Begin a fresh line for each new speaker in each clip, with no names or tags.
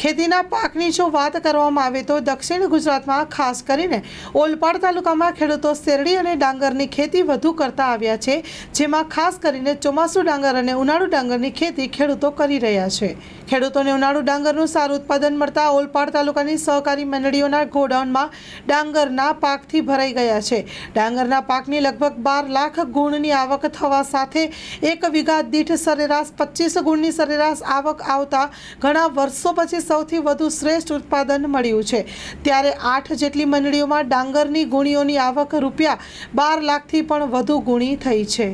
ખેતીના પાકની જો વાત કરવામાં આવે તો દક્ષિણ ગુજરાતમાં ખાસ કરીને ઓલપાડ તાલુકામાં ખેડૂતો શેરડી અને ડાંગરની ખેતી વધુ કરતા આવ્યા છે, જેમાં ખાસ કરીને ચોમાસુ ડાંગર અને ઉનાળુ ડાંગરની ખેતી ખેડૂતો કરી રહ્યા છે. ખેડૂતોને ઉનાળુ ડાંગરનું સારું ઉત્પાદન મળતા ઓલપાડ તાલુકાની સહકારી મંડળીઓના ગોડાઉનમાં ડાંગરના પાકથી ભરાઈ ગયા છે. ડાંગરના પાકની લગભગ બાર લાખ ગુણની આવક થવા સાથે એક વીઘા દીઠ સરેરાશ પચીસ ગુણની સરેરાશ આવક આવતા ઘણા વર્ષો પછી સૌથી વધુ શ્રેષ્ઠ ઉત્પાદન મળ્યું છે. ત્યારે આઠ જેટલી મંડળીઓમાં ડાંગરની ગુણીઓની આવક રૂપિયા બાર લાખથી પણ વધુ ગુણી થઈ છે.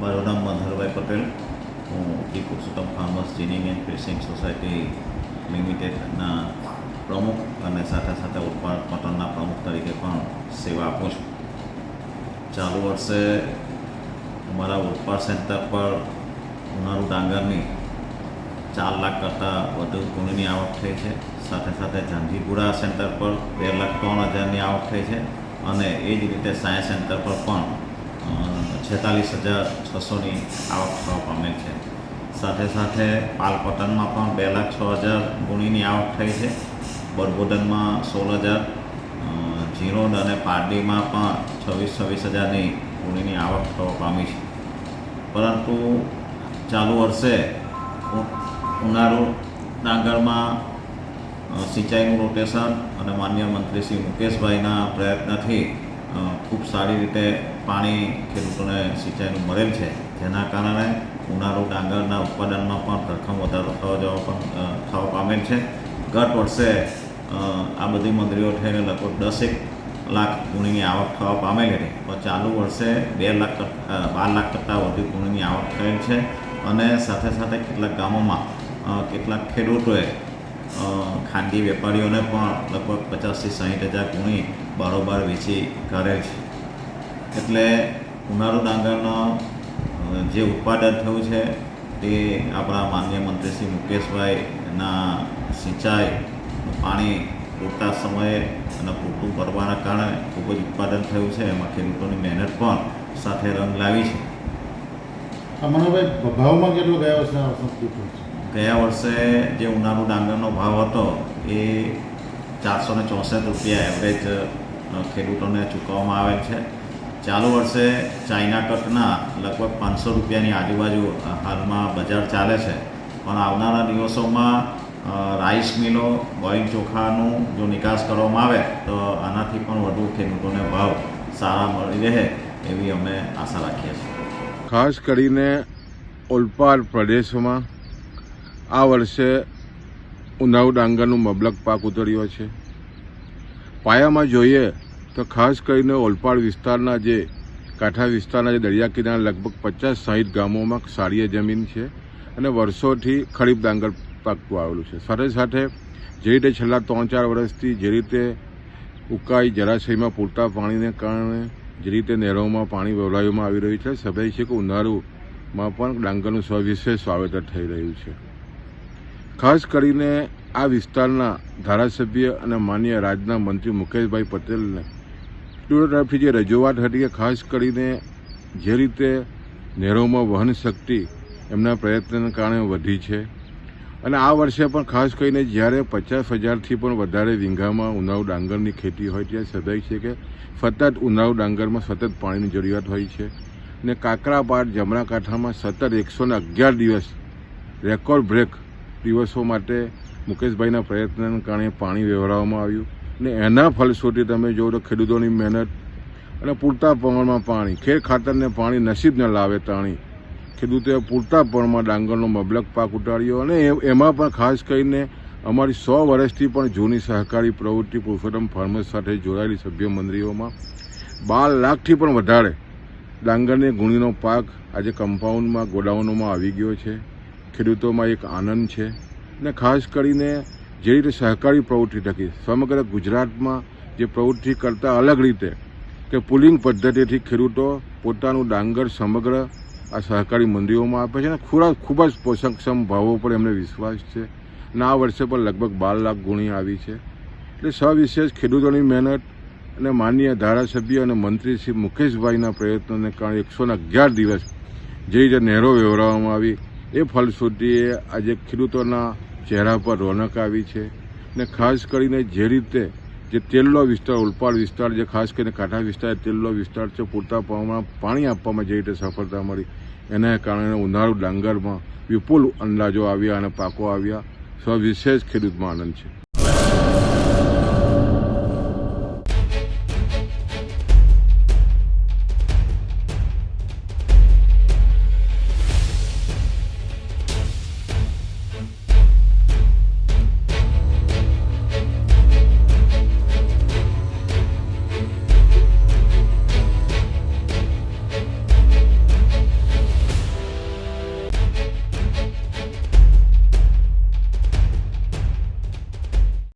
મારું નામ મનહરભાઈ પટેલ. હું Purushottam farmers ginning and fishing society લિમિટેડના પ્રમુખ અને સાથે સાથે ઉત્પાદક મટનના પ્રમુખ તરીકે પણ સેવા આપું છું. ચાલુ વર્ષે અમારા ઉત્પાદ સેન્ટર પર ઉનાળુ ડાંગરની ચાર લાખ કરતાં વધુ ગુણની આવક થઈ છે. સાથે સાથે જાંજીપુરા સેન્ટર પર બે લાખ ત્રણ હજારની આવક થઈ છે અને એ જ રીતે સાયન્સ સેન્ટર પર પણ છેતાલીસ હજાર છસોની આવક થવા પામેલ છે. સાથે સાથે પાલપટનમાં પણ બે લાખ છ હજાર ગુણીની આવક થઈ છે. બરબોદનમાં સોળ હજાર જીરોડ અને પારડીમાં પણ છવ્વીસ છવ્વીસ હજારની ગુણીની આવક થવા પામી છે. પરંતુ ચાલુ વર્ષે ઉનાળુ ડાંગરમાં સિંચાઈનું રોટેશન અને માન્ય મંત્રી શ્રી મુકેશભાઈના પ્રયત્નથી ખૂબ સારી રીતે પાણી ખેડૂતોને સિંચાઈનું મળેલ છે. જેના કારણે ઉનાળુ ડાંગરના ઉત્પાદનમાં પણ ધરખમ વધારો થવા જવા પણ થવા પામેલ છે. ગત વર્ષે આ બધી મંત્રીઓ થઈને લગભગ દસેક લાખ ગુણીની આવક થવા પામેલી હતી. પણ ચાલુ વર્ષે બે લાખ કરતાં બાર લાખ કરતાં વધુ ગુણીની આવક થયેલ છે અને સાથે સાથે કેટલાક ગામોમાં કેટલાક ખેડૂતોએ ખાનગી વેપારીઓને પણ લગભગ પચાસથી સાહીઠ હજાર ગુણી બારોબાર વેચી કરે છે. એટલે ઉનાળુ ડાંગરનો જે ઉત્પાદન થયું છે, તે આપણા માન્ય મંત્રી શ્રી મુકેશભાઈના સિંચાઈ, પાણી પૂરતા સમયે અને પૂરતું ભરવાના કારણે ખૂબ જ ઉત્પાદન થયું છે. એમાં ખેડૂતોની મહેનત પણ સાથે રંગ લાવી છે.
મનોભાઈ, ભાવમાં કેટલો ગયા છે
ગયા વર્ષે જે ઉનાળુ ડાંગરનો ભાવ હતો, એ ચારસો ને ચોસઠ રૂપિયા એવરેજ ખેડૂતોને ચૂકવવામાં આવે છે. ચાલુ વર્ષે ચાઇના કટના લગભગ પાંચસો રૂપિયાની આજુબાજુ હાલમાં બજાર ચાલે છે. પણ આવનારા દિવસોમાં રાઈસ મિલો બોઇલ ચોખાનું જો નિકાસ કરવામાં આવે, તો આનાથી પણ વધુ ખેડૂતોને ભાવ સારા મળી રહે એવી અમે આશા રાખીએ છીએ.
ખાસ કરીને ઓલપાડ પ્રદેશમાં આ વર્ષે ઉનાવ ડાંગરનું મબલક પાક ઉતર્યો છે. પાયામાં જોઈએ તો ખાસ કરીને ઓલપાડ વિસ્તારના જે કાંઠા વિસ્તારના જે દરિયા કિનારા લગભગ પચાસ સાહીઠ ગામોમાં સારીએ જમીન છે અને વર્ષોથી ખરીફ ડાંગર પાકતું આવેલું છે. સાથે સાથે જે રીતે છેલ્લા ત્રણ ચાર વર્ષથી જે રીતે ઉકાઈ જળાશયમાં પૂરતા પાણીને કારણે જે રીતે નહેરોમાં પાણી વેવડાવવામાં આવી રહ્યું છે સભ્ય છે કે ઉનાળુમાં પણ ડાંગરનું સવિશેષ વાવેતર થઈ રહ્યું છે. ખાસ કરીને આ વિસ્તારના ધારાસભ્ય અને માન્ય રાજના મંત્રી મુકેશભાઈ પટેલને ખેડૂતો તરફથી જે રજૂઆત હતી કે ખાસ કરીને જે રીતે નહેરોમાં વહન શક્તિ એમના પ્રયત્નના કારણે વધી છે. અને આ વર્ષે પણ ખાસ કરીને જ્યારે પચાસ હજારથી પણ વધારે વીંઘામાં ઉનાળુ ડાંગરની ખેતી હોય ત્યારે સદાય છે કે સતત ઉનાળુ ડાંગરમાં સતત પાણીની જરૂરિયાત હોય છે. ને કાકરાપાટ જમણા કાંઠામાં સતત એકસો અગિયાર દિવસ રેકોર્ડ બ્રેક દિવસો માટે મુકેશભાઈના પ્રયત્નના કારણે પાણી વ્યવહારવામાં આવ્યું ને એના ફલશ્રુતિ તમે જુઓ તો ખેડૂતોની મહેનત અને પૂરતા પ્રમાણમાં પાણી, ખેર ખાતરને પાણી નસીબ ન લાવે તાણી. ખેડૂતોએ પૂરતા પ્રમાણમાં ડાંગરનો મબલક પાક ઉતાર્યો અને એમાં પણ ખાસ કરીને અમારી સો વર્ષથી પણ જૂની સહકારી પ્રવૃત્તિ પુરુષોત્તમ ફાર્મર્સ સાથે જોડાયેલી સભ્ય મંડળીઓમાં બાર લાખથી પણ વધારે ડાંગરની ગુણીનો પાક આજે કમ્પાઉન્ડમાં, ગોડાઉનોમાં આવી ગયો છે. ખેડૂતોમાં એક આનંદ છે અને ખાસ કરીને જે રીતે સહકારી પ્રવૃત્તિ થકી, સમગ્ર ગુજરાતમાં જે પ્રવૃત્તિ કરતાં અલગ રીતે કે પુલિંગ પદ્ધતિથી ખેડૂતો પોતાનું ડાંગર સમગ્ર આ સહકારી મંડીઓમાં આપે છે અને ખોરાક ખૂબ જ પોષકક્ષમ ભાવો પર એમને વિશ્વાસ છે અને આ વર્ષે પણ લગભગ બાર લાખ ગુણી આવી છે. એટલે સવિશેષ ખેડૂતોની મહેનત અને માનનીય ધારાસભ્ય અને મંત્રી શ્રી મુકેશભાઈના પ્રયત્નોને કારણે એકસો અગિયાર દિવસ જે રીતે નહેરો વ્યવહારવામાં આવી. એ ફલશ્રુતિએ આજે ખેડૂતોના ચહેરા પર રોનક આવી છે ને ખાસ કરીને જે રીતે જે તેલનો વિસ્તાર, ઉલપાડ વિસ્તાર જે ખાસ કરીને કાંઠા વિસ્તાર તેલનો વિસ્તાર છે, પૂરતા પ્રમાણમાં પાણી આપવામાં જે રીતે સફળતા મળી, એના કારણે ઉનાળુ ડાંગરમાં વિપુલ અંદાજો આવ્યા અને પાકો આવ્યા. સવિશેષ ખેડૂતમાં આનંદ છે.